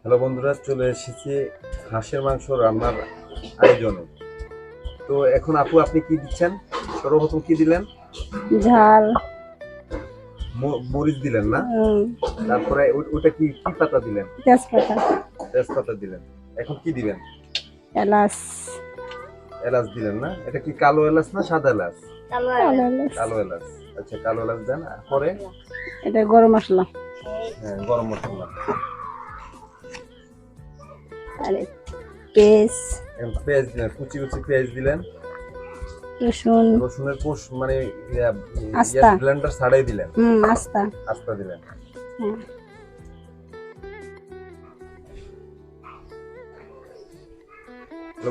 Hello বন্ধুরা চলে এসেছি হাঁসের মাংস রান্নার আয়োজনে। তো এখন আপু আপনি কি দিচ্ছেন? সর্বপ্রথম কি দিলেন? ঝাল। মরিচ দিলেন না? তারপরে ওটা কি কি পাতা দিলেন? তেজপাতা। তেজপাতা দিলেন। এখন কি দিবেন? এলাচ। এলাচ দিলেন না? এটা কি কালো এলাচ না সাদা এলাচ? কালো এলাচ। কালো এলাচ। আচ্ছা কালো এলাচ দেন। পরে? এটা গরম মশলা। হ্যাঁ, গরম মশলা। আর পেঁয়াজ পেঁয়াজ দিলেন কুচি কুচি পেঁয়াজ দিলেন। রসুন রসুনের কোষ মানে আস্তা। ব্লেন্ডার ছাড়াই দিলেন। হুম আস্তা। আস্তা দিলেন। হুম।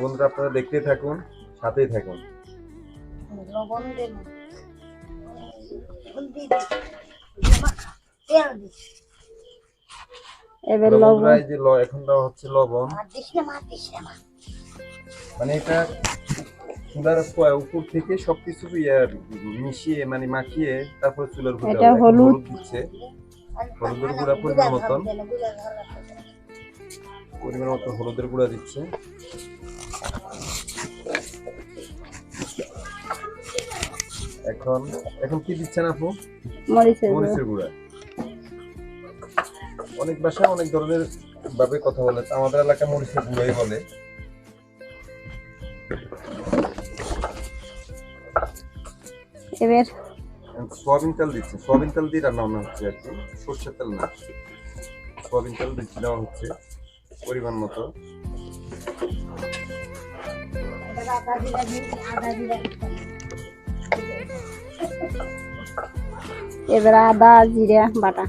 বন্ধুরা আপনারা দেখতেই থাকুন সাথেই থাকুন। লবণ দেব হলদি দেব তেল দিস এবার লবণ এই যে এখন দেওয়া হচ্ছে লবণ। আর দিস না মা দিস না মানে এটা চুলার উপর থেকে সবকিছু ইয়ে মিশিয়ে মানে মাখিয়ে তারপর চুলার উপর এটা হলুদ। দিচ্ছে। হলুদের গুঁড়া পরিমাণ মতন। পরিমাণ মতো হলুদের গুঁড়া দিচ্ছে। এখন এখন কি দিচ্ছেন আপু? মরিচের গুঁড়ো। মরিচের গুঁড়া। অনেক ভাষায় অনেক ধরনের ভাবে কথা বলে। আমাদের এলাকায় মরিচের গুঁড়াই বলে। এবার সোয়াবিন তেল দিচ্ছে। সোয়াবিন তেল দিয়ে রান্না বান্না হচ্ছে আর কি। সর্ষের তেল না। সোয়াবিন তেল দিচ্ছে দেওয়া হচ্ছে পরিমাণ মতো। এবার আদা জিরা বাটা।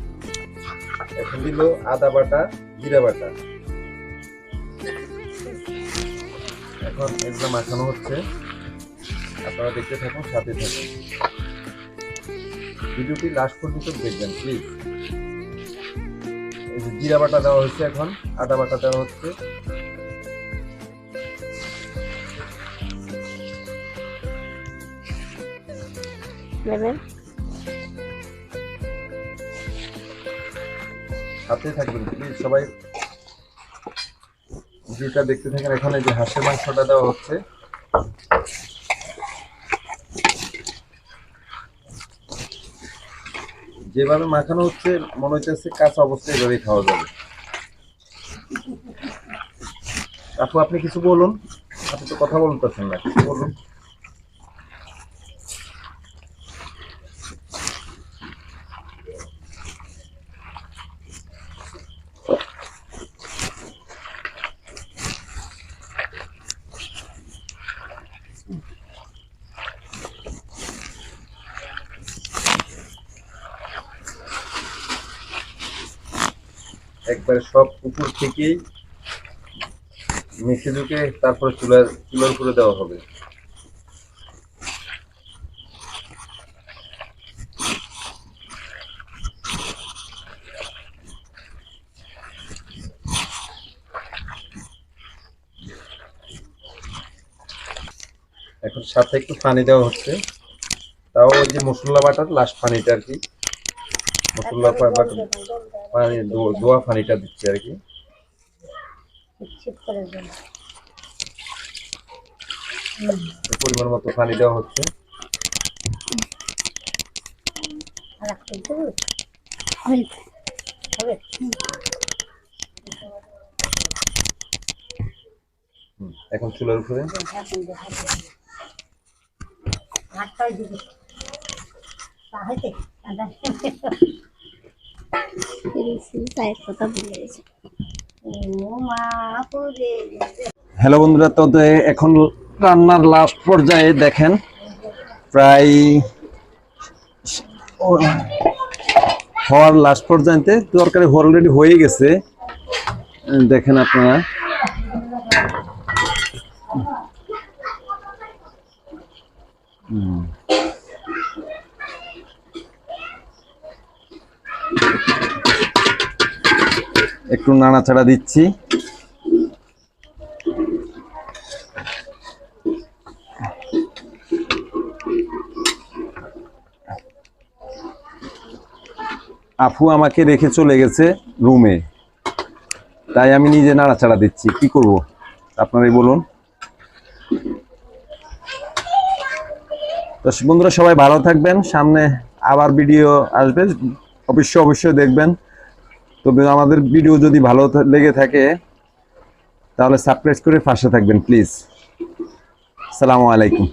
এখন দিল আদা বাটা, জিরা বাটা। এখন এগুলো মাখানো হচ্ছে। আপনারা দেখতে থাকুন, সাথে থাকুন। ভিডিওটি লাস্ট পর্যন্ত দেখবেন প্লিজ এই যে জিরা বাটা দেওয়া হচ্ছে এখন, আদা বাটা দেওয়া হচ্ছে। এবার সাথে থাকবেন প্লিজ সবাই ভিডিওটা দেখতে থাকেন, এখানে যে হাঁসের মাংসটা দেওয়া হচ্ছে। যেভাবে মাখানো হচ্ছে, মনে হচ্ছে কাঁচা অবস্থায় এভাবেই খাওয়া যাবে। আপু, আপনি কিছু বলুন। আপনি তো কথা বলতেছেন না, কিছু বলুন। একবারে সব উপর থেকেই মিশে ঢুকে তারপরে চুলার চুলার উপরে দেওয়া হবে। এখন সাথে একটু পানি দেওয়া হচ্ছে। তাও ওই যে মশলা বাটার লাস্ট পানিটা আর কি। মশলা বাটার পানি দোয়া পানিটা দিচ্ছে আর কি। পরিমাণ মতো পানি দেওয়া হচ্ছে। এখন চুলার উপরে। হাতটাই দিবি। তাহলে হ্যালো বন্ধুরা, তো এখন রান্নার লাস্ট পর্যায়ে দেখেন, প্রায় হওয়ার লাস্ট পর্যায়ে তরকারি অলরেডি হয়ে গেছে। দেখেন আপনারা। একটু নাড়াচাড়া দিচ্ছি। আপু আমাকে রেখে চলে গেছে রুমে। তাই আমি নিজে নাড়াচাড়া দিচ্ছি। কি করব? আপনারাই বলুন। তো বন্ধুরা, সবাই ভালো থাকবেন। সামনে আবার ভিডিও আসবে। অবশ্যই অবশ্যই দেখবেন। তবে আমাদের ভিডিও যদি ভালো লেগে থাকে, তাহলে সাবস্ক্রাইব করে পাশে থাকবেন, প্লিজ। সালামু আলাইকুম।